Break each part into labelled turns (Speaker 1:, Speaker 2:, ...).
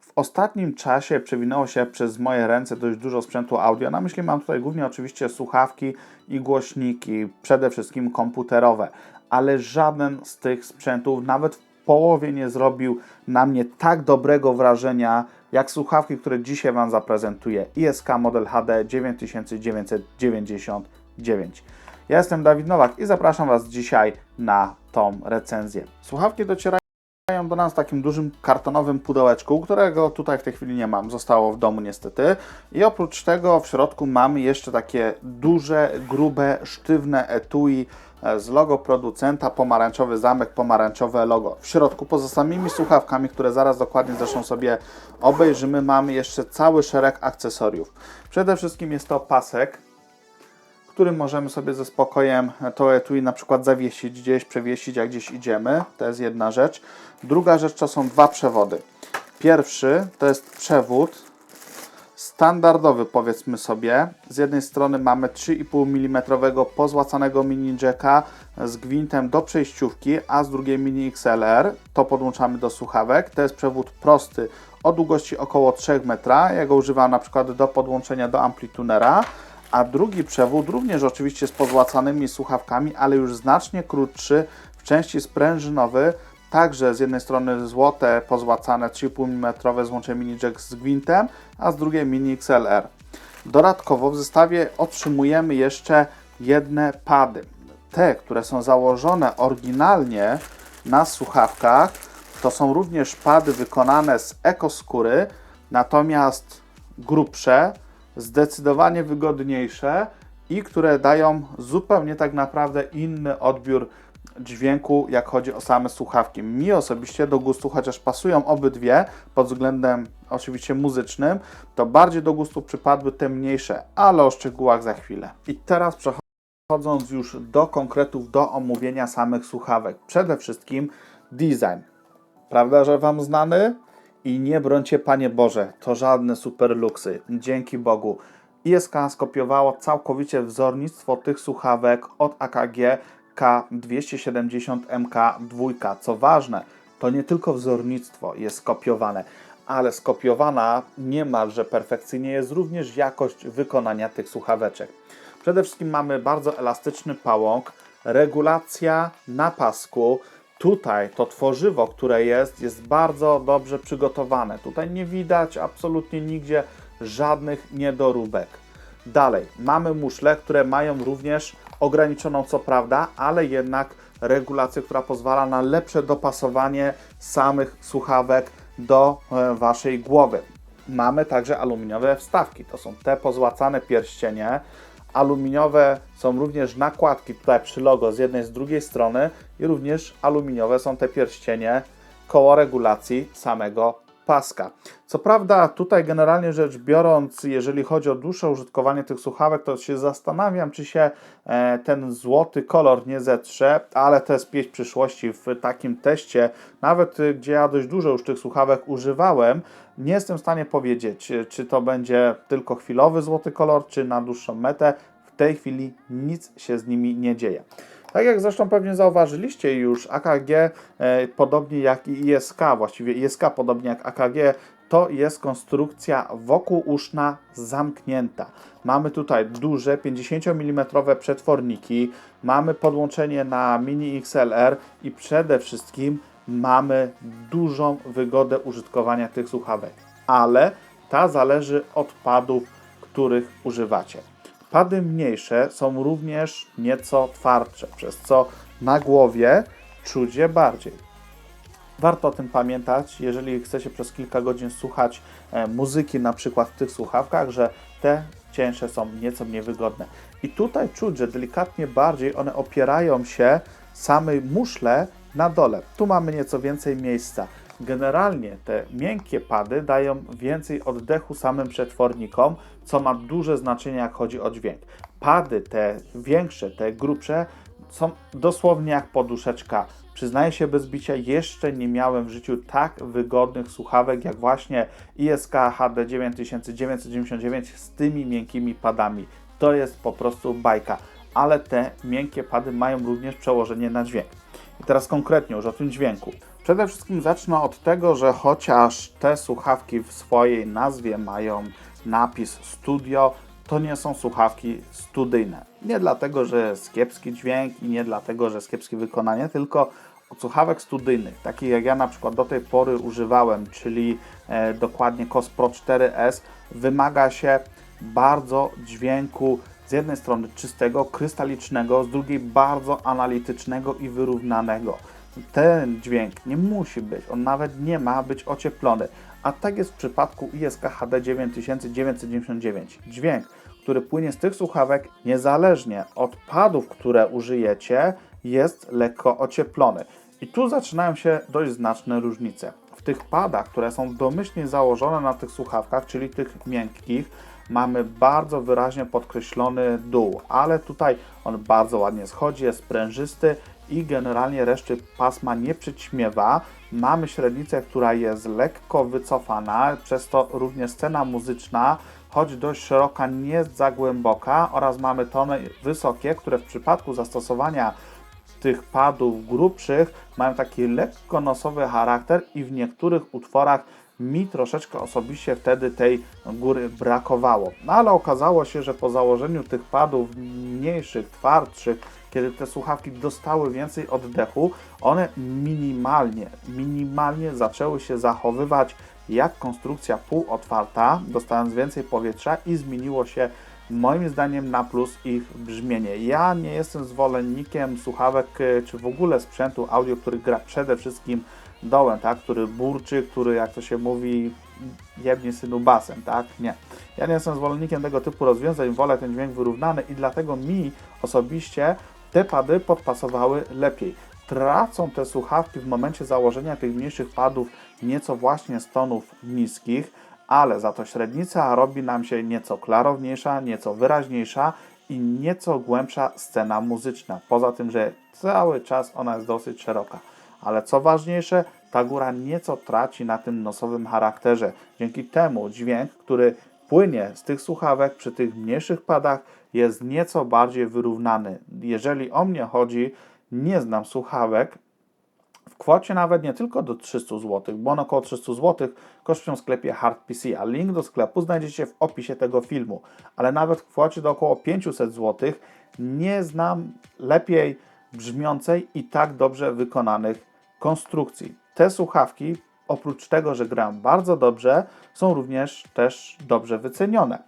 Speaker 1: W ostatnim czasie przewinęło się przez moje ręce dość dużo sprzętu audio. Na myśli mam tutaj głównie oczywiście słuchawki i głośniki, przede wszystkim komputerowe, ale żaden z tych sprzętów nawet w połowie nie zrobił na mnie tak dobrego wrażenia jak słuchawki, które dzisiaj Wam zaprezentuję. ISK Model HD 9999. Ja jestem Dawid Nowak i zapraszam Was dzisiaj na tą recenzję. Słuchawki docierają do nas w takim dużym kartonowym pudełeczku, którego tutaj w tej chwili nie mam, zostało w domu niestety. I oprócz tego w środku mamy jeszcze takie duże, grube, sztywne etui e, z logo producenta, pomarańczowy zamek, pomarańczowe logo. W środku poza samymi słuchawkami, które zaraz dokładnie zresztą sobie obejrzymy, mamy jeszcze cały szereg akcesoriów. Przede wszystkim jest to pasek, którym możemy sobie ze spokojem to etui na przykład zawiesić gdzieś, przewiesić jak gdzieś idziemy. To jest jedna rzecz. Druga rzecz to są dwa przewody. Pierwszy to jest przewód standardowy powiedzmy sobie. Z jednej strony mamy 3,5 mm pozłacanego mini jacka z gwintem do przejściówki, a z drugiej mini XLR. To podłączamy do słuchawek. To jest przewód prosty o długości około 3 metra. Ja go używam na przykład do podłączenia do amplitunera a drugi przewód również oczywiście z pozłacanymi słuchawkami, ale już znacznie krótszy, w części sprężynowy, także z jednej strony złote pozłacane 3,5 mm złącze mini jack z gwintem, a z drugiej mini XLR. Dodatkowo w zestawie otrzymujemy jeszcze jedne pady. Te, które są założone oryginalnie na słuchawkach, to są również pady wykonane z ekoskóry, natomiast grubsze, zdecydowanie wygodniejsze i które dają zupełnie tak naprawdę inny odbiór dźwięku, jak chodzi o same słuchawki. Mi osobiście do gustu, chociaż pasują obydwie pod względem oczywiście muzycznym, to bardziej do gustu przypadły te mniejsze, ale o szczegółach za chwilę. I teraz przechodząc już do konkretów, do omówienia samych słuchawek. Przede wszystkim design. Prawda, że Wam znany? I nie brońcie, Panie Boże, to żadne super luksy. Dzięki Bogu. ISK skopiowało całkowicie wzornictwo tych słuchawek od AKG K270MK2. Co ważne, to nie tylko wzornictwo jest skopiowane, ale skopiowana niemalże perfekcyjnie jest również jakość wykonania tych słuchaweczek. Przede wszystkim mamy bardzo elastyczny pałąk, regulacja na pasku, Tutaj to tworzywo, które jest, jest bardzo dobrze przygotowane. Tutaj nie widać absolutnie nigdzie żadnych niedoróbek. Dalej, mamy muszle, które mają również ograniczoną, co prawda, ale jednak regulację, która pozwala na lepsze dopasowanie samych słuchawek do e, Waszej głowy. Mamy także aluminiowe wstawki. To są te pozłacane pierścienie, Aluminiowe są również nakładki tutaj przy logo z jednej z drugiej strony i również aluminiowe są te pierścienie koło regulacji samego paska. Co prawda tutaj generalnie rzecz biorąc, jeżeli chodzi o dłuższe użytkowanie tych słuchawek, to się zastanawiam, czy się e, ten złoty kolor nie zetrze, ale to jest pieśń przyszłości w takim teście, nawet e, gdzie ja dość dużo już tych słuchawek używałem, nie jestem w stanie powiedzieć, e, czy to będzie tylko chwilowy złoty kolor, czy na dłuższą metę. W tej chwili nic się z nimi nie dzieje. Tak jak zresztą pewnie zauważyliście już, AKG, e, podobnie jak i ISK, właściwie ISK podobnie jak AKG, to jest konstrukcja wokół uszna zamknięta. Mamy tutaj duże 50 mm przetworniki, mamy podłączenie na mini XLR i przede wszystkim mamy dużą wygodę użytkowania tych słuchawek, ale ta zależy od padów, których używacie. Pady mniejsze są również nieco twardsze, przez co na głowie czuć je bardziej. Warto o tym pamiętać, jeżeli chcecie przez kilka godzin słuchać e, muzyki, na przykład w tych słuchawkach, że te cięższe są nieco mniej wygodne. I tutaj czuć, że delikatnie bardziej one opierają się samej muszle na dole. Tu mamy nieco więcej miejsca. Generalnie te miękkie pady dają więcej oddechu samym przetwornikom, co ma duże znaczenie, jak chodzi o dźwięk. Pady te większe, te grubsze, są dosłownie jak poduszeczka. Przyznaję się bez bicia, jeszcze nie miałem w życiu tak wygodnych słuchawek jak właśnie ISK HD 9999 z tymi miękkimi padami. To jest po prostu bajka. ale te miękkie pady mają również przełożenie na dźwięk. I teraz konkretnie już o tym dźwięku. Przede wszystkim zacznę od tego, że chociaż te słuchawki w swojej nazwie mają napis studio, to nie są słuchawki studyjne. Nie dlatego, że jest kiepski dźwięk i nie dlatego, że jest kiepskie wykonanie, tylko od słuchawek studyjnych, takich jak ja na przykład do tej pory używałem, czyli e, dokładnie COS Pro 4S, wymaga się bardzo dźwięku z jednej strony czystego, krystalicznego, z drugiej bardzo analitycznego i wyrównanego. Ten dźwięk nie musi być, on nawet nie ma być ocieplony, a tak jest w przypadku ISK HD 9999. Dźwięk, który płynie z tych słuchawek, niezależnie od padów, które użyjecie, jest lekko ocieplony. I tu zaczynają się dość znaczne różnice. W tych padach, które są domyślnie założone na tych słuchawkach, czyli tych miękkich, mamy bardzo wyraźnie podkreślony dół, ale tutaj on bardzo ładnie schodzi, jest sprężysty i generalnie reszty pasma nie przyćmiewa. Mamy średnicę, która jest lekko wycofana, przez to również scena muzyczna, choć dość szeroka, nie jest za głęboka oraz mamy tony wysokie, które w przypadku zastosowania tych padów grubszych mają taki lekko nosowy charakter i w niektórych utworach mi troszeczkę osobiście wtedy tej góry brakowało. No ale okazało się, że po założeniu tych padów mniejszych, twardszych, kiedy te słuchawki dostały więcej oddechu, one minimalnie, minimalnie zaczęły się zachowywać jak konstrukcja półotwarta, dostając więcej powietrza i zmieniło się moim zdaniem na plus ich brzmienie. Ja nie jestem zwolennikiem słuchawek czy w ogóle sprzętu audio, który gra przede wszystkim dołem, tak? który burczy, który jak to się mówi jebnie synu basem, tak? Nie. Ja nie jestem zwolennikiem tego typu rozwiązań, wolę ten dźwięk wyrównany i dlatego mi osobiście te pady podpasowały lepiej. Tracą te słuchawki w momencie założenia tych mniejszych padów nieco właśnie z tonów niskich, ale za to średnica robi nam się nieco klarowniejsza, nieco wyraźniejsza i nieco głębsza scena muzyczna. Poza tym, że cały czas ona jest dosyć szeroka. Ale co ważniejsze, ta góra nieco traci na tym nosowym charakterze. Dzięki temu dźwięk, który płynie z tych słuchawek przy tych mniejszych padach, jest nieco bardziej wyrównany. Jeżeli o mnie chodzi, nie znam słuchawek w kwocie nawet nie tylko do 300 zł, bo one około 300 zł kosztują w sklepie Hard PC, a link do sklepu znajdziecie w opisie tego filmu. Ale nawet w kwocie do około 500 zł nie znam lepiej brzmiącej i tak dobrze wykonanych konstrukcji. Te słuchawki, oprócz tego, że grają bardzo dobrze, są również też dobrze wycenione.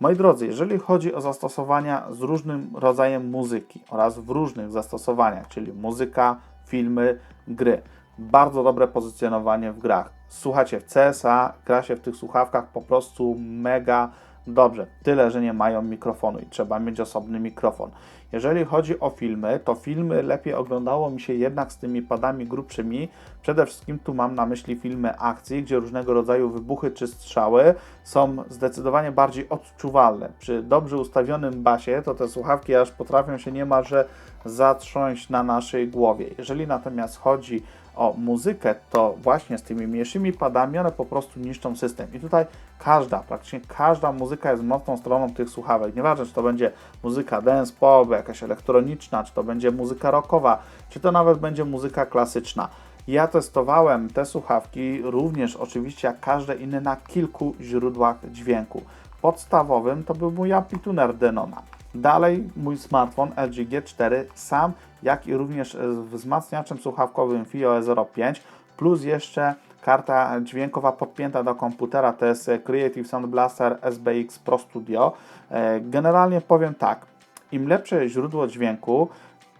Speaker 1: Moi drodzy, jeżeli chodzi o zastosowania z różnym rodzajem muzyki oraz w różnych zastosowaniach, czyli muzyka, filmy, gry, bardzo dobre pozycjonowanie w grach. Słuchajcie, w CSA gra się w tych słuchawkach po prostu mega dobrze. Tyle, że nie mają mikrofonu i trzeba mieć osobny mikrofon. Jeżeli chodzi o filmy, to filmy lepiej oglądało mi się jednak z tymi padami grubszymi. Przede wszystkim tu mam na myśli filmy akcji, gdzie różnego rodzaju wybuchy czy strzały są zdecydowanie bardziej odczuwalne. Przy dobrze ustawionym basie to te słuchawki aż potrafią się niemalże zatrząść na naszej głowie. Jeżeli natomiast chodzi o muzykę, to właśnie z tymi mniejszymi padami one po prostu niszczą system. I tutaj każda, praktycznie każda muzyka jest mocną stroną tych słuchawek. Nieważne, czy to będzie muzyka dance pop, jakaś elektroniczna, czy to będzie muzyka rockowa, czy to nawet będzie muzyka klasyczna. Ja testowałem te słuchawki również oczywiście jak każde inne na kilku źródłach dźwięku. Podstawowym to był mój amplituner Denona. Dalej mój smartfon LG G4 sam, jak i również z wzmacniaczem słuchawkowym FiO 05 plus jeszcze karta dźwiękowa podpięta do komputera, to jest Creative Sound Blaster SBX Pro Studio. E, generalnie powiem tak, im lepsze źródło dźwięku,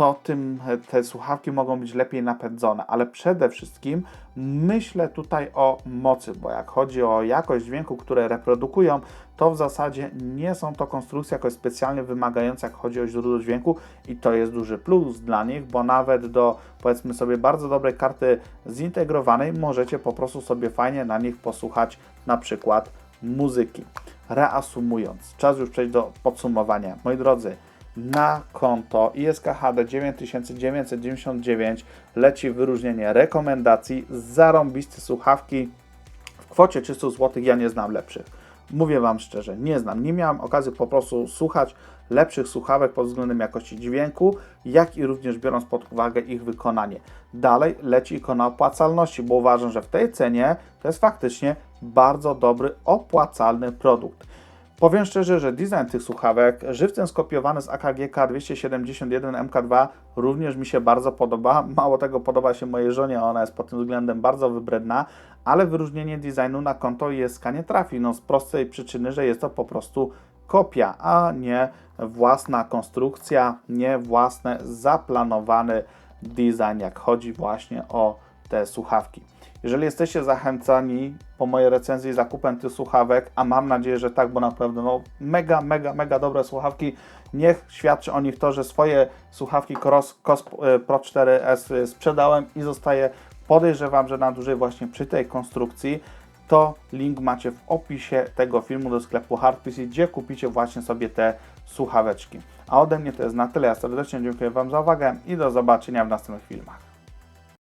Speaker 1: to tym te słuchawki mogą być lepiej napędzone, ale przede wszystkim myślę tutaj o mocy, bo jak chodzi o jakość dźwięku, które reprodukują, to w zasadzie nie są to konstrukcje jakoś specjalnie wymagające, jak chodzi o źródło dźwięku i to jest duży plus dla nich, bo nawet do powiedzmy sobie bardzo dobrej karty zintegrowanej możecie po prostu sobie fajnie na nich posłuchać na przykład muzyki. Reasumując, czas już przejść do podsumowania. Moi drodzy, na konto ISKHD 9999 leci wyróżnienie rekomendacji zarąbiste słuchawki w kwocie 300 zł ja nie znam lepszych. Mówię Wam szczerze, nie znam. Nie miałem okazji po prostu słuchać lepszych słuchawek pod względem jakości dźwięku, jak i również biorąc pod uwagę ich wykonanie. Dalej leci ikona opłacalności, bo uważam, że w tej cenie to jest faktycznie bardzo dobry, opłacalny produkt. Powiem szczerze, że design tych słuchawek, żywcem skopiowany z AKG 271 MK2 również mi się bardzo podoba. Mało tego podoba się mojej żonie, ona jest pod tym względem bardzo wybredna, ale wyróżnienie designu na konto ISK nie trafi, no z prostej przyczyny, że jest to po prostu kopia, a nie własna konstrukcja, nie własny zaplanowany design, jak chodzi właśnie o te słuchawki. Jeżeli jesteście zachęcani po mojej recenzji zakupem tych słuchawek, a mam nadzieję, że tak, bo naprawdę no, mega, mega, mega dobre słuchawki, niech świadczy o nich to, że swoje słuchawki Cross, e, Pro 4S sprzedałem i zostaje, podejrzewam, że na dłużej właśnie przy tej konstrukcji, to link macie w opisie tego filmu do sklepu HardPC, gdzie kupicie właśnie sobie te słuchaweczki. A ode mnie to jest na tyle. Ja serdecznie dziękuję Wam za uwagę i do zobaczenia w następnych filmach.